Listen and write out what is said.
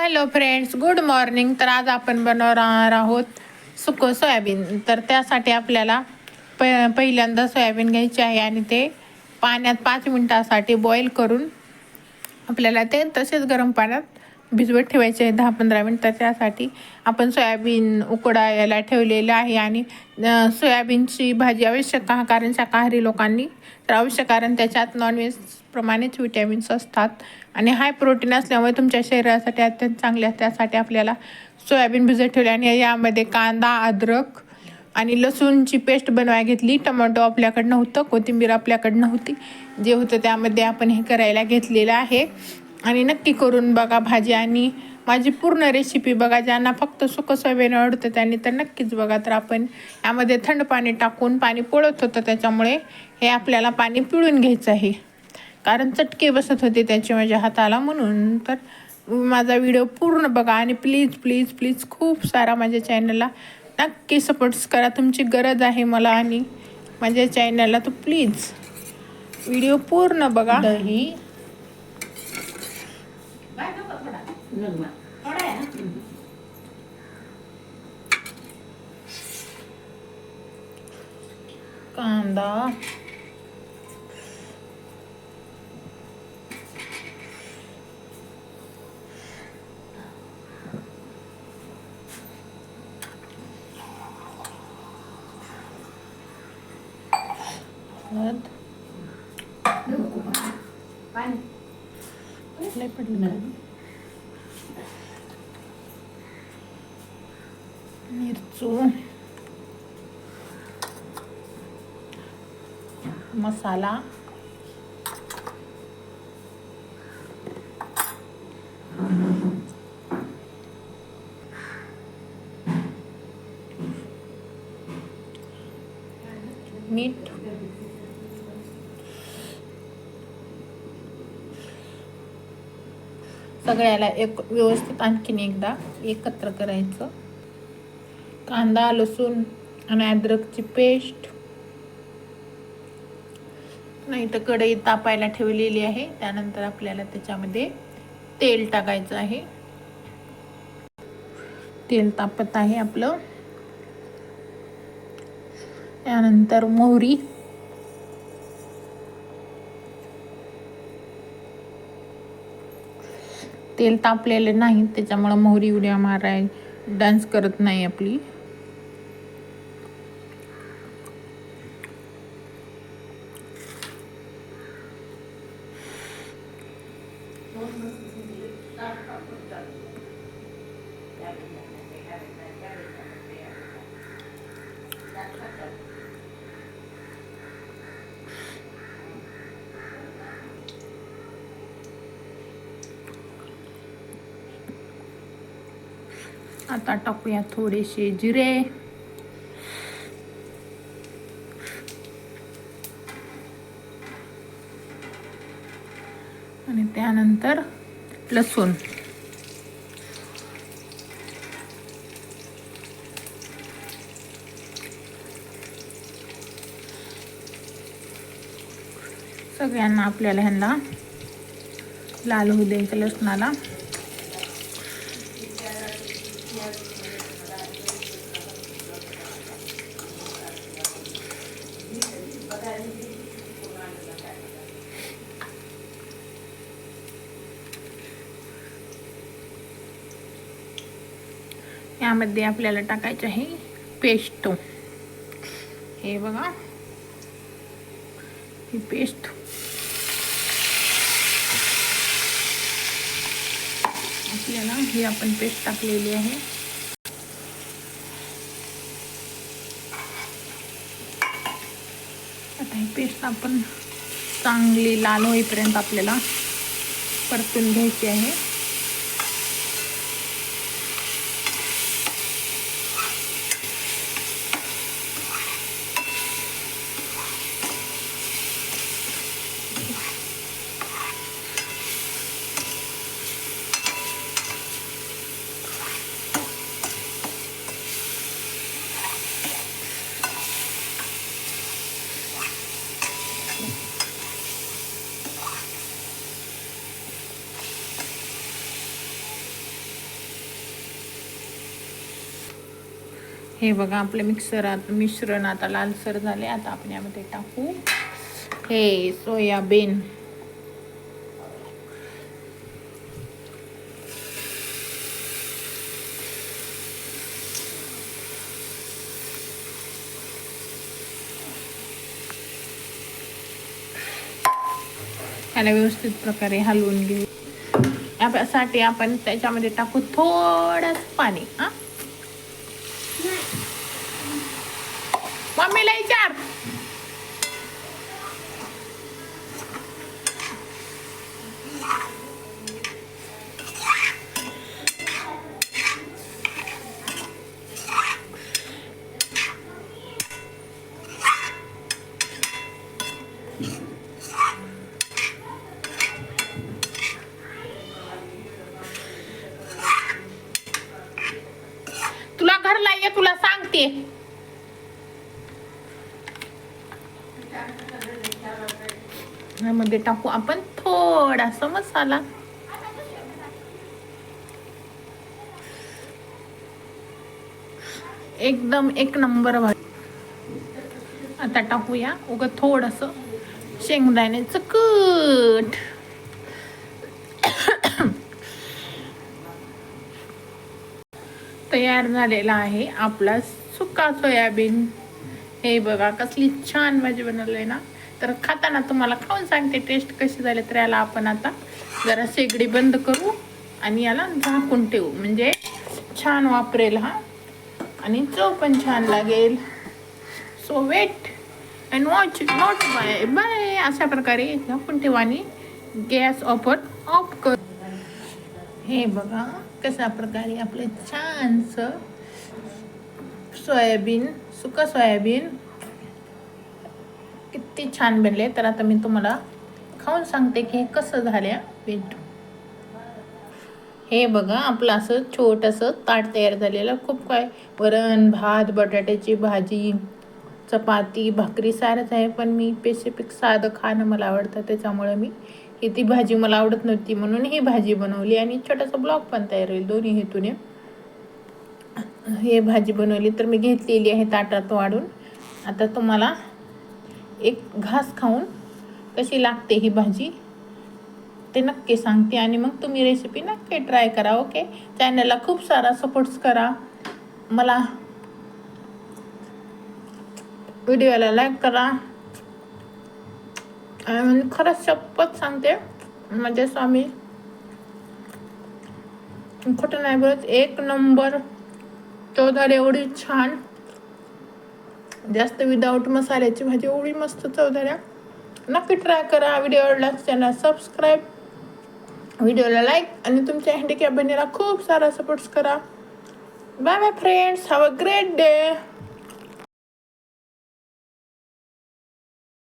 Hello friends good morning. तर आज आपण बनवणार आहोत सुकं सोयाबीन. तर त्यासाठी आपल्याला प पहिल्यांदा सोयाबीन घ्यायचे आहे आणि ते पाण्यात पाच मिनटासाठी बॉईल करून आपल्याला ते तसेच गरम पाण्यात भिजवत ठेवायचे आहे दहा पंधरा मिनटं. त्यासाठी आपण सोयाबीन उकडायला ठेवलेलं आहे आणि सोयाबीनची भाजी आवश्यक आहे कारण शाकाहारी लोकांनी तर आवश्यक कारण त्याच्यात नॉनव्हेज प्रमाणेच विटॅमिन्स असतात. आणि हाय प्रोटीन असल्यामुळे तुमच्या शरीरासाठी अत्यंत चांगले त्यासाठी आपल्याला सोयाबीन भिजत ठेवले आणि यामध्ये कांदा अद्रक आणि लसूणची पेस्ट बनवाय घेतली. टमाटो आपल्याकडं नव्हतं कोथिंबीर आपल्याकडं नव्हती जे होतं त्यामध्ये आपण हे करायला घेतलेलं आहे. आणि नक्की करून बघा भाजी आणि माझी पूर्ण रेसिपी बघा. ज्यांना फक्त सुकं सोयाबीन आवडतं त्यांनी तर नक्कीच बघा. तर आपण यामध्ये थंड पाणी टाकून पाणी पोळत होतं त्याच्यामुळे हे आपल्याला पाणी पिळून घ्यायचं आहे. कारण चटके बसत होते त्याचे माझ्या हाताला म्हणून. तर माझा व्हिडिओ पूर्ण बघा आणि प्लीज प्लीज प्लीज खूप सारा माझ्या चॅनलला नक्की सपोर्ट्स करा. तुमची गरज आहे मला आणि माझ्या चॅनलला तर प्लीज. व्हिडिओ पूर्ण बघा. दही. कांदा. हळद. लय पडलं? मिरचू. मसाला. मीठ. सगळ्याला एक व्यवस्थित आणखीन एकदा एकत्र करायचं. कांदा लसूण आणि अद्रकची पेस्ट. नाही तर कढई तापायला ठेवलेली आहे. त्यानंतर आपल्याला त्याच्यामध्ये तेल टाकायचं आहे. तेल तापत आहे आपलं. त्यानंतर मोहरी. तेल तापलेले नाही त्याच्यामुळं मोहरी उड्या माराय डान्स करत नाही आपली. आता टाकूया थोडेसे जिरे. आणि त्यानंतर लसूण. सगळ्यांना आपल्याला ह्यांना लाल होऊ द्यायचं लसणाला. यामध्ये आपल्याला टाकायचं आहे पेस्ट. हे बघा. ही पेस्ट. आपल्याला ही आपण पेस्ट टाकलेली आहे. आता ही पेस्ट आपण चांगली लाल होईपर्यंत आपल्याला परतून घ्यायची आहे. हे बघा आपल्या मिक्सर आता मिश्रण आता लालसर झाले. आता आपण यामध्ये टाकू. हे सोयाबीन. त्याला व्यवस्थित प्रकारे हलवून घेऊ. यासाठी आपण त्याच्यामध्ये टाकू थोडंच पाणी हा. मम्मीला विचार तुला घरला ये तुला सांगते. ह्यामध्ये टाकू आपण थोडासा मसाला. एकदम एक नंबर भाजी. आता टाकूया. उग थोडस शेंगदाण्याचं कूट तयार झालेला आहे आपला सुका सोयाबीन. हे बघा कसली छान भाजी बनवली ना. तर खाताना तुम्हाला खाऊन सांगते टेस्ट कशी झाली तर याला आपण आता जरा शेगडी बंद करू आणि याला झाकून ठेवू. म्हणजे छान वापरेल हा. आणि चव पण छान लागेल. So wait and watch not bye bye अशा प्रकारे झाकून ठेवा आणि गॅस ऑफर ऑफ कर. हे बघा कशा प्रकारे आपलं छानसं सोयाबीन सुका सोयाबीन किती छान बनले. तर आता मी तुम्हाला खाऊन सांगते की हे कसं झाल्या. भेटू. हे बघा आपलं असं छोटंसं ताट तयार झालेलं. खूप काय वरण भात बटाट्याची भाजी चपाती भाकरी सारंच आहे. पण मी स्पेसिफिक साधं खाणं मला आवडतं. त्याच्यामुळे मी ही ती भाजी मला आवडत नव्हती. म्हणून ही भाजी बनवली आणि छोटासा ब्लॉग पण तयार होईल दोन्ही हेतूने. हे भाजी बनवली तर मी घेतलेली आहे ताटात वाढून. आता तुम्हाला एक घास खाऊन कशी लागते ही भाजी ते नक्की सांगते आणि मग तुम्ही रेसिपी नक्की ट्राय करा ओके चॅनलला खूप सारा सपोर्ट्स करा. मला व्हिडिओला लाईक करा. आणि खरंच शपथ सांगते म्हणजे स्वामी खोटं नाही बोलत एक नंबर चौदार एवढी छान जास्त विदाऊट मसाल्याची भाजी एवढी मस्त चौदाऱ्या नक्की ट्राय करा. व्हिडिओ आवडला चॅनल सबस्क्राईब व्हिडिओला लाईक आणि तुमच्या हँडिकॅप बहिणीला खूप सारा सपोर्ट्स करा. Bye bye friends have a great day